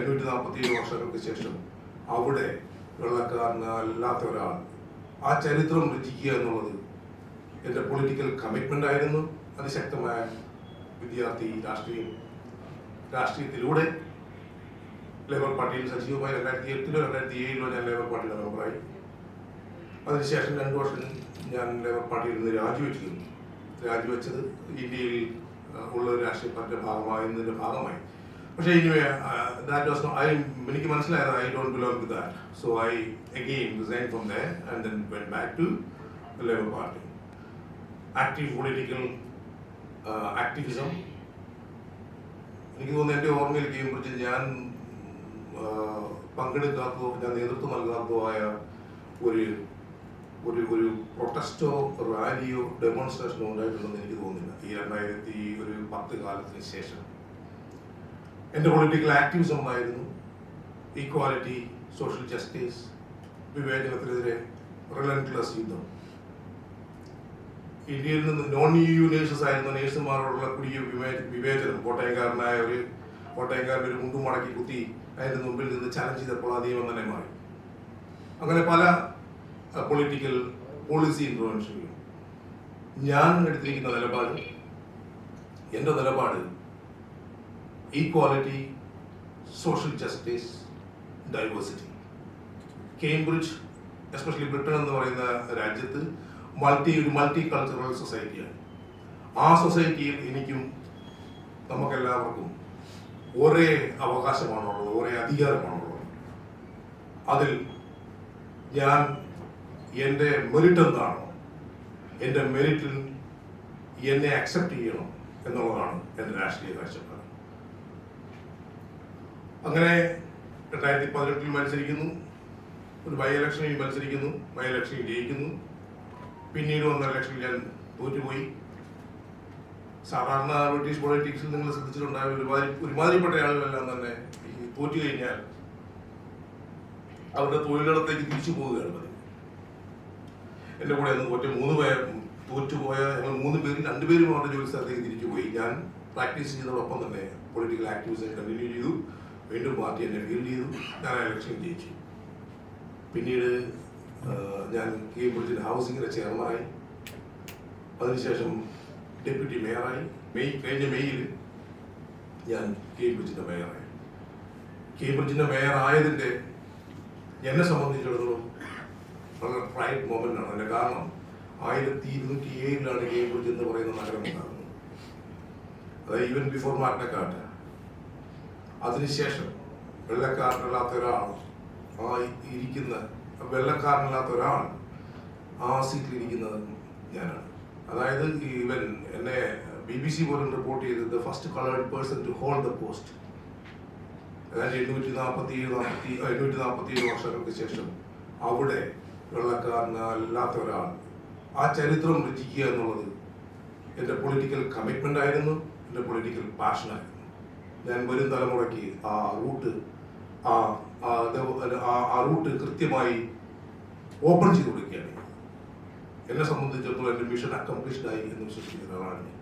എണ്ണൂറ്റി നാൽപ്പത്തി ഏഴ് വർഷങ്ങൾക്ക് ശേഷം അവിടെ വെള്ളക്കാരനല്ലാത്ത ഒരാൾ ആ ചരിത്രം രചിക്കുക എന്നുള്ളത് എന്റെ പൊളിറ്റിക്കൽ കമ്മിറ്റ്മെന്റ് ആയിരുന്നു. അതിശക്തമായ വിദ്യാർത്ഥി രാഷ്ട്രീയം രാഷ്ട്രീയത്തിലൂടെ ലേബർ പാർട്ടിയിൽ സജീവമായി രണ്ടായിരത്തി എട്ടിലോ രണ്ടായിരത്തി ഏഴിലോ ഞാൻ ലേബർ പാർട്ടിയുടെ മെമ്പറായി അതിനുശേഷം രണ്ടു വർഷം ഞാൻ ലേബർ പാർട്ടിയിൽ നിന്ന് രാജിവെച്ചിരുന്നു. രാജിവെച്ചത് ഇന്ത്യയിൽ ഉള്ള ഒരു രാഷ്ട്രീയ പാർട്ടിയുടെ ഭാഗമായതിന്റെ ഭാഗമായി. പക്ഷേ ഇനി ദാറ്റ് വാസ് ഐ എനിക്ക് മനസ്സിലായത് I don't belong to that so I again resign from the and then when back to labour party active political activism എനിക്ക് തോന്നുന്നു എന്റെ ഓർമ്മയിൽ കുറിച്ച് ഞാൻ ആ, പങ്കെടുക്കാത്തതോ ഞാൻ നേതൃത്വം നൽകാത്തതോ ആയ ഒരു ഒരു ഒരു പ്രൊട്ടസ്റ്റോ റാലിയോ ഡെമോൺസ്ട്രേഷനോ ഉണ്ടായിട്ടുണ്ടെന്ന് എനിക്ക് തോന്നുന്നില്ല. ഈ രണ്ടായിരത്തി ഒരു പത്ത് കാലത്തിന് ശേഷം. എന്റെ പൊളിറ്റിക്കൽ ആക്ടിവിസം ആയിരുന്നു ഈക്വാലിറ്റി സോഷ്യൽ ജസ്റ്റിസ് വിവേചനത്തിനെതിരെ റിലന്റ്ലെസ് യുദ്ധം. ഇന്ത്യയിൽ നിന്ന് നോൺ യു നേഴ്സസ് ആയിരുന്ന നേഴ്സുമാരോടുള്ള കുടിയ വിവേചനം കോട്ടയംകാരനായ ഒരു കോട്ടയംകാരന്റെ ഒരു മുണ്ടും മടക്കി കുത്തി അതിന്റെ മുമ്പിൽ നിന്ന് ചലഞ്ച് ചെയ്തപ്പോൾ ആ നിയമം തന്നെ മാറി. അങ്ങനെ പല പൊളിറ്റിക്കൽ പോളിസി ഇൻഫ്ലുവൻസുകളും ഞാൻ എടുത്തിരിക്കുന്ന നിലപാട് എന്റെ നിലപാട് equality social justice diversity Cambridge especially Britain എന്ന് പറയുന്ന രാജ്യത്ത് മൾട്ടി ഒരു മൾട്ടി കൾച്ചറൽ സൊസൈറ്റിയാണ് ആ സൊസൈറ്റിയിൽ എനിക്കും നമുക്കെല്ലാവർക്കും ഒരേ അവകാശമാണുള്ളത് ഒരേ അധികാരമാണുള്ളത്. അതിൽ ഞാൻ എന്റെ മെറിറ്റ് എന്താണോ എന്റെ മെറിറ്റിൽ എന്നെ അക്സെപ്റ്റ് ചെയ്യണം എന്നുള്ളതാണ് എന്റെ രാഷ്ട്രീയ കാഴ്ചപ്പാട്. അങ്ങനെ രണ്ടായിരത്തി പതിനെട്ടിൽ മത്സരിക്കുന്നു. ഒരു ബൈ ഇലക്ഷനിൽ മത്സരിക്കുന്നു. ബൈ ഇലക്ഷനിൽ ജയിക്കുന്നു. പിന്നീട് വന്ന ഇലക്ഷനിൽ ഞാൻ തോറ്റുപോയി. സാധാരണ ബ്രിട്ടീഷ് പൊളിറ്റിക്സിൽ നിങ്ങൾ ശ്രദ്ധിച്ചിട്ടുണ്ടായ ഒരുമാതിരി ഒരുമാതിരിപ്പെട്ട ആളുകളെല്ലാം തന്നെ ഈ തോറ്റു കഴിഞ്ഞാൽ അവരുടെ തൊഴിലിടത്തേക്ക് തിരിച്ചു പോവുകയാണ് പതിവ്. എന്റെ കൂടെ അന്ന് തോറ്റ മൂന്ന് പേർ തോറ്റുപോയ ഞങ്ങൾ മൂന്ന് പേര് രണ്ടുപേരും അവരുടെ ജോലി സ്ഥലത്തേക്ക് തിരിച്ചു പോയി. ഞാൻ പ്രാക്ടീസ് ചെയ്തതോടൊപ്പം തന്നെ പൊളിറ്റിക്കൽ ആക്ടിവിസം കണ്ടിന്യൂ ചെയ്തു. വീണ്ടും പാർട്ടി എന്നെ ഫീൽഡ് ചെയ്തു. ഞാൻ ഇലക്ഷൻ ജയിച്ചു. പിന്നീട് ഞാൻ കേംബ്രിഡ്ജിന്റെ ഹൗസിങ്ങിന്റെ ചെയർമാനായി. അതിനുശേഷം ഡെപ്യൂട്ടി മേയറായി. മെയ് കഴിഞ്ഞ മെയ്യിൽ ഞാൻ കേംബ്രിഡ്ജിന്റെ മേയറായി. കേംബ്രിഡ്ജിന്റെ മേയറായതിന്റെ എന്നെ സംബന്ധിച്ചിടത്തോളം വളരെ പ്രൈഡ് മൊമെന്റാണ് അതിന്റെ കാരണം ആയിരത്തി ഇരുന്നൂറ്റി ഏഴിലാണ് കേംബ്രിഡ്ജ് എന്ന് പറയുന്ന നഗരം ഉണ്ടാകുന്നത്. അതായത് ഈവൻ ബിഫോർ മാഗ്നക്കാട്ട് അതിനുശേഷം വെള്ളക്കാരനല്ലാത്ത ഒരാൾ ആ ഇരിക്കുന്ന വെള്ളക്കാരനല്ലാത്ത ഒരാൾ ആ സീറ്റിൽ ഇരിക്കുന്നത് ഞാനാണ്. അതായത് ഈവൻ എന്നെ ബി ബി സി പോലും റിപ്പോർട്ട് ചെയ്ത് the first coloured person to hold the post അതായത് എണ്ണൂറ്റി നാൽപ്പത്തി ഏഴ് നാൽപ്പത്തി എണ്ണൂറ്റി നാൽപ്പത്തി ഏഴ് വർഷങ്ങൾക്ക് ശേഷം അവിടെ വെള്ളക്കാരനല്ലാത്ത ഒരാൾ ആ ചരിത്രം രചിക്കുക എന്നുള്ളത് എന്റെ പൊളിറ്റിക്കൽ കമ്മിറ്റ്മെന്റ് ആയിരുന്നു എന്റെ പൊളിറ്റിക്കൽ പാഷനായിരുന്നു ഞാൻ വരും തലമുറയ്ക്ക് ആ റൂട്ട് ആ റൂട്ട് കൃത്യമായി ഓപ്പൺ ചെയ്ത് കൊടുക്കുകയാണ്. എന്നെ സംബന്ധിച്ചിടത്തോളം എന്റെ മിഷൻ അക്കംപ്ലിഷ്ഡായി എന്ന് വിശ്വസിക്കുന്ന ഒരാളാണ് ഞാൻ.